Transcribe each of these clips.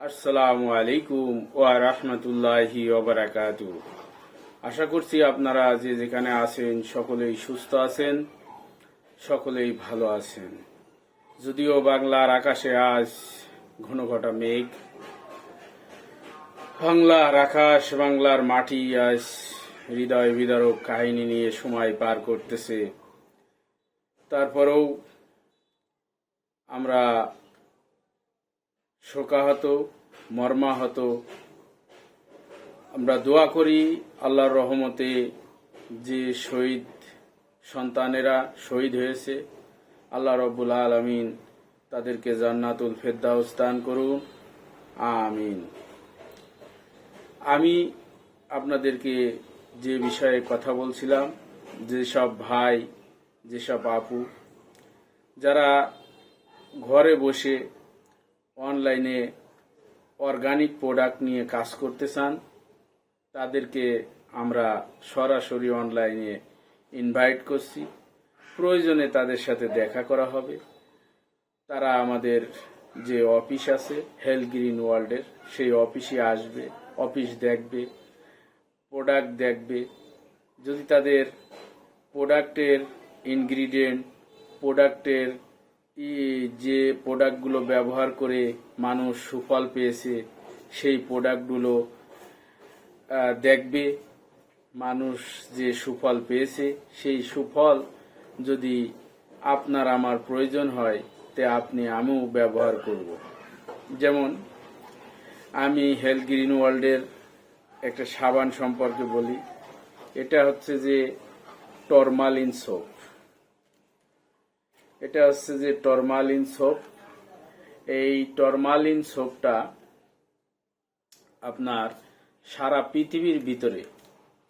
আসসালামু আলাইকুম ওয়া রাহমাতুল্লাহি ওয়া আশা করছি আপনারা যে যেখানে আছেন সকলেই সুস্থ আছেন, সকলেই ভালো আছেন। যদিও বাংলার আকাশে আজ ঘন ঘটা মেঘ, বাংলার আকাশ, বাংলার মাটি আজ হৃদয় বিদারক কাহিনী নিয়ে সময় পার করতেছে। তারপরেও আমরা শোকাহত, মর্মাহত। আমরা দোয়া করি আল্লাহর রহমতে যে শহীদ সন্তানেরা শহীদ হয়েছে, আল্লাহ রব্বুল আলমিন তাদেরকে জান্নাতুল ফেরদাউস দান করুন। আমিন। আমি আপনাদেরকে যে বিষয়ে কথা বলছিলাম যেসব ভাই যেসব আপু, যারা ঘরে বসে অনলাইনে অর্গানিক প্রোডাক্ট নিয়ে কাজ করতে চান, তাদেরকে আমরা সরাসরি অনলাইনে ইনভাইট করছি। প্রয়োজনে তাদের সাথে দেখা করা হবে। তারা আমাদের যে অফিস আছে হেলথ গ্রিন ওয়ার্ল্ডের, সেই অফিসে আসবে, অফিস দেখবে, প্রোডাক্ট দেখবে। যদি তাদের প্রোডাক্টের ইনগ্রিডিয়েন্ট, প্রোডাক্টের যে প্রোডাক্টগুলো ব্যবহার করে মানুষ সুফল পেয়েছে, সেই প্রোডাক্টগুলো দেখবে মানুষ যে সুফল পেয়েছে, সেই সুফল যদি আপনার আমার প্রয়োজন হয়, তে আপনি আমিও ব্যবহার করব। যেমন, আমি হেলথ গ্রিন ওয়ার্ল্ডের একটা সাবান সম্পর্কে বলি। এটা হচ্ছে যে টরমালিন সোপ এটা হচ্ছে যে টরমালিন সোপ এই টরমালিন সোপটা আপনার সারা পৃথিবীর ভিতরে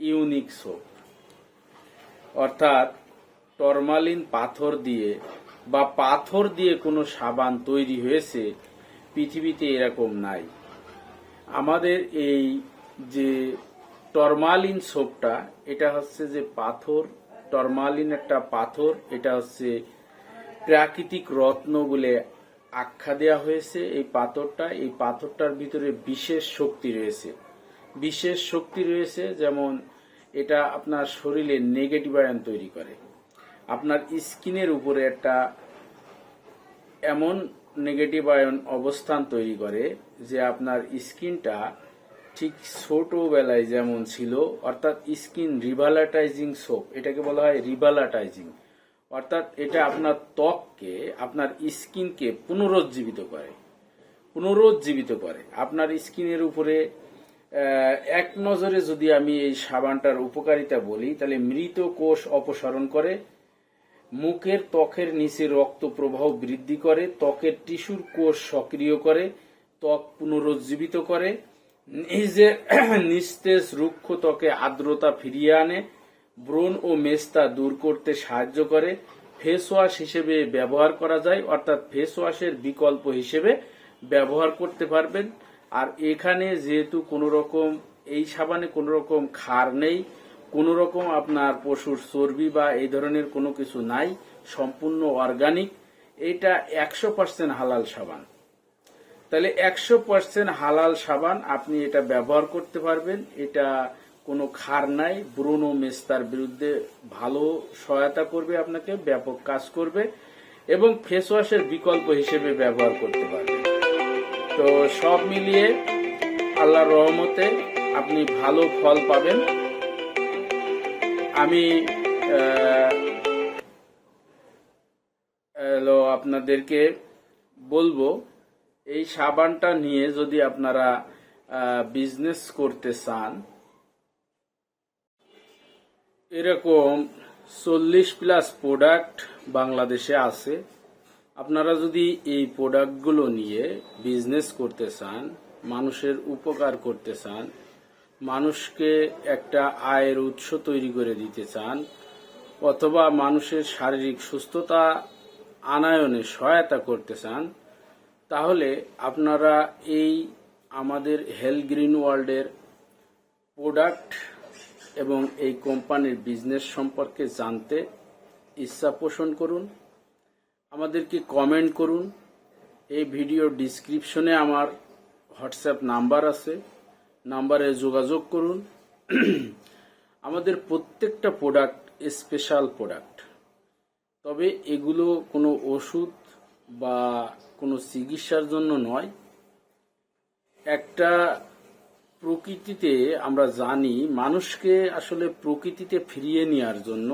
ইউনিক সোপ অর্থাৎ টরমালিন পাথর দিয়ে বা পাথর দিয়ে কোনো সাবান তৈরি হয়েছে, পৃথিবীতে এরকম নাই। আমাদের এই যে টরমালিন সোপটা এটা হচ্ছে যে পাথর টরমালিন একটা পাথর, এটা হচ্ছে প্রাকৃতিক রত্ন বলে আখ্যা দেওয়া হয়েছে। এই পাথরটা, এই পাথরটার ভিতরে বিশেষ শক্তি রয়েছে। বিশেষ শক্তি রয়েছে যেমন এটা আপনার শরীরে নেগেটিভ আয়ন তৈরি করে। আপনার স্কিনের উপরে একটা এমন নেগেটিভ আয়ন অবস্থান তৈরি করে যে আপনার স্কিনটা ঠিক ছোটবেলায় যেমন ছিল, অর্থাৎ স্কিন রিভালাটাইজিং সোপ এটাকে বলা হয় রিভালাটাইজিং অর্থাৎ এটা আপনার ত্বককে, আপনার স্কিনকে পুনরুজ্জীবিত করে। পুনরুজ্জীবিত করে। আপনার স্কিনের উপরে এক নজরে যদি আমি এই সাবানটার উপকারিতা বলি, তাহলে মৃত কোষ অপসারণ করে, মুখের ত্বকের নিচে রক্ত প্রবাহ বৃদ্ধি করে, ত্বকের টিস্যুর কোষ সক্রিয় করে, ত্বক পুনরুজ্জীবিত করে, নিজের নিস্তেজ রুক্ষ ত্বকে আর্দ্রতা ফিরিয়ে আনে ব্রণ ও মেস্তা দূর করতে সাহায্য করে। ফেস ওয়াশ হিসেবে ব্যবহার করা যায়, অর্থাৎ ফেস ওয়াশের বিকল্প হিসেবে ব্যবহার করতে পারবেন। আর এখানে যেহেতু কোনো রকম, এই সাবানে কোনো রকম ক্ষার নেই, কোনো রকম আপনার পশুর চর্বি বা এই ধরনের কোনো কিছু নাই, সম্পূর্ণ অর্গানিক এটা একশো পার্সেন্ট হালাল সাবান। তাহলে একশো পার্সেন্ট হালাল সাবান আপনি এটা ব্যবহার করতে পারবেন। এটা কোনো খার নাই ব্রণ ও মেস্তার বিরুদ্ধে ভালো সহায়তা করবে আপনাকে, ব্যাপক কাজ করবে এবং ফেস ওয়াশের বিকল্প হিসেবে ব্যবহার করতে পারবেন তো সব মিলিয়ে আল্লাহর রহমতে আপনি ভালো ফল পাবেন। আমি আপনাদেরকে বলব, এই সাবানটা নিয়ে যদি আপনারা বিজনেস করতে চান এরকম চল্লিশ প্লাস প্রোডাক্ট বাংলাদেশে আছে। আপনারা যদি এই প্রোডাক্টগুলো নিয়ে বিজনেস করতে চান, মানুষের উপকার করতে চান, মানুষকে একটা আয়ের উৎস তৈরি করে দিতে চান, অথবা মানুষের শারীরিক সুস্থতা আনায়নে সহায়তা করতে চান, তাহলে আপনারা এই আমাদের হেলথ গ্রিন ওয়ার্ল্ডের প্রোডাক্ট এবং এই কোম্পানির বিজনেস সম্পর্কে জানতে ইচ্ছা পোষণ করুন। আমাদেরকে কমেন্ট করুন। এই ভিডিও ডিসক্রিপশনে আমার হোয়াটসঅ্যাপ নাম্বার আছে। নাম্বারে যোগাযোগ করুন। আমাদের প্রত্যেকটা প্রোডাক্ট স্পেশাল প্রোডাক্ট তবে এগুলো কোনো ওষুধ বা কোনো চিকিৎসার জন্য নয়। একটা প্রকৃতিতে আমরা জানি মানুষকে আসলে প্রকৃতিতে ফিরিয়ে নেওয়ার জন্য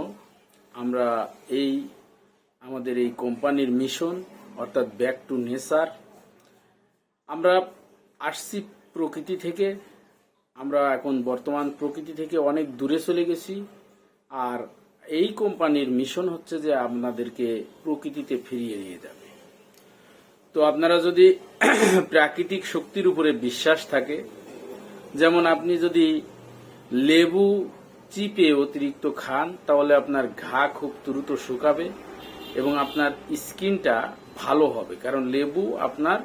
আমরা এই আমাদের এই কোম্পানির মিশন, অর্থাৎ ব্যাক টু নেচার আমরা আসছি প্রকৃতি থেকে। আমরা এখন বর্তমান প্রকৃতি থেকে অনেক দূরে চলে গেছি। আর এই কোম্পানির মিশন হচ্ছে যে আপনাদেরকে প্রকৃতিতে ফিরিয়ে নিয়ে যাবে। তো আপনারা যদি প্রাকৃতিক শক্তির উপরে বিশ্বাস থাকে যেমন আপনি যদি লেবু চিপে অতিরিক্ত খান, তাহলে আপনার ঘা খুব দ্রুত শুকাবে এবং আপনার স্কিনটা ভালো হবে। কারণ লেবু আপনার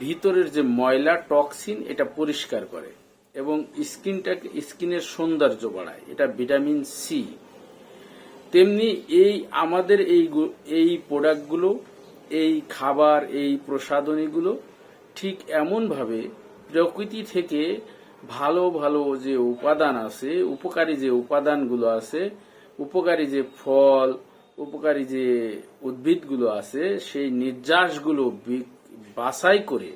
ভিতরের যে ময়লা, টক্সিন, এটা পরিষ্কার করে এবং স্কিনটাকে, স্কিনের সৌন্দর্য বাড়ায়। এটা ভিটামিন সি। তেমনি এই, আমাদের এই এই প্রোডাক্টগুলো, এই খাবার, এই প্রসাধনীগুলো ঠিক এমনভাবে প্রকৃতি থেকে ভালো ভালো যে উপাদান আছে, উপকারী যে উপাদানগুলো আছে, উপকারী যে ফল, উপকারী যে উদ্ভিদগুলো আছে, সেই নির্যাসগুলো বাছাই করে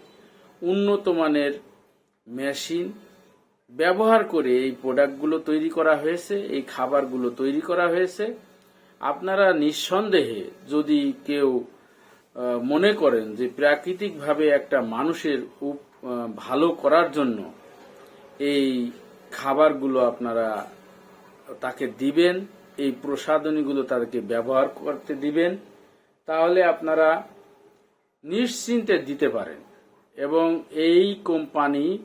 উন্নত মানের মেশিন ব্যবহার করে এই প্রোডাক্টগুলো তৈরি করা হয়েছে, এই খাবারগুলো তৈরি করা হয়েছে। আপনারা নিঃসন্দেহে যদি কেউ মনে করেন যে প্রাকৃতিকভাবে একটা মানুষের ভালো করার জন্য এই খাবারগুলো আপনারা তাকে দিবেন, এই প্রসাধনীগুলো তাদেরকে ব্যবহার করতে দিবেন, তাহলে আপনারা নিশ্চিন্তে দিতে পারেন। এবং এই কোম্পানি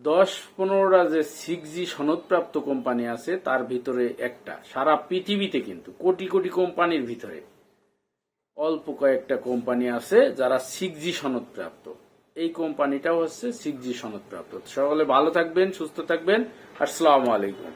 দশ পনেরোটা যে সিক্স জি সনদপ্রাপ্ত কোম্পানি আছে, তার ভিতরে একটা, সারা পৃথিবীতে কিন্তু, কোটি কোটি কোম্পানির ভিতরে অল্প কয়েকটা কোম্পানি আছে যারা সিক্স জি সনদপ্রাপ্ত। এই কোম্পানিটাও হচ্ছে সিক্স জি সনদপ্রাপ্ত। সকলে ভালো থাকবেন সুস্থ থাকবেন। আসসালামু আলাইকুম।